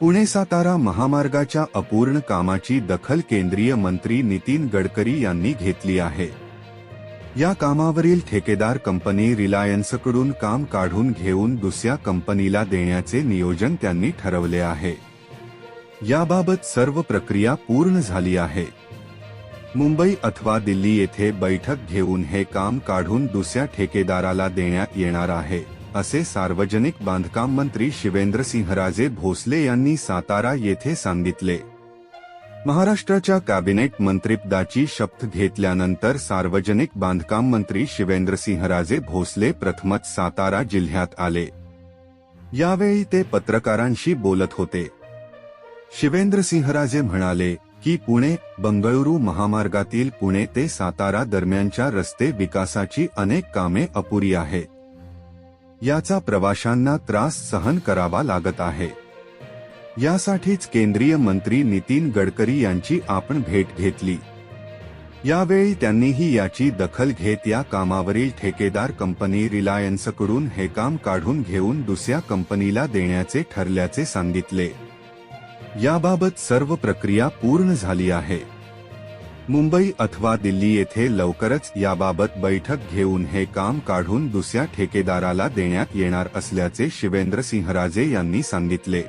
पुणे सातारा महामार्गाच्या अपूर्ण कामाची दखल केंद्रीय मंत्री नितीन गडकरी यांनी घेतली आहे. या कामावरील ठेकेदार कंपनी रिलायन्सकडून काम काढून घेऊन दुसऱ्या कंपनीला देण्याचे नियोजन त्यांनी ठरवले आहे. याबाबत सर्व प्रक्रिया पूर्ण झाली आहे. मुंबई अथवा दिल्ली येथे बैठक घेऊन हे काम काढून दुसऱ्या ठेकेदाराला देण्यात येणार आहे. असे सार्वजनिक बांधकाम मंत्री शिवेंद्रसिंहराजे भोसले यांनी सातारा येथे सांगितले. महाराष्ट्राच्या कॅबिनेट मंत्रिपदाची शपथ घेतल्यानंतर सार्वजनिक बांधकाम मंत्री शिवेंद्रसिंहराजे भोसले प्रथमच सातारा जिल्ह्यात आले. यावेळी ते पत्रकारांशी बोलत होते. शिवेंद्रसिंहराजे म्हणाले की पुणे बंगळुरू महामार्गातील पुणे ते सातारा दरम्यानच्या रस्ते विकासाची अनेक कामे अपुरी आहेत. याचा प्रवाशांना त्रास सहन करावा लागत आहे. यासाठीच केंद्रीय मंत्री नितीन गडकरी यांची आपण भेट घेतली. यावेळी त्यांनीही याची दखल घेत या कामावरील ठेकेदार कंपनी रिलायन्सकडून हे काम काढून घेऊन दुसऱ्या कंपनीला देण्याचे ठरल्याचे सांगितले. याबाबत सर्व प्रक्रिया पूर्ण झाली आहे. मुंबई अथवा दिल्ली येथे लवकरच याबाबत बैठक घेऊन हे काम काढून दुसऱ्या ठेकेदाराला देण्यात येणार असल्याचे शिवेंद्र सिंहराजे यांनी सांगितले.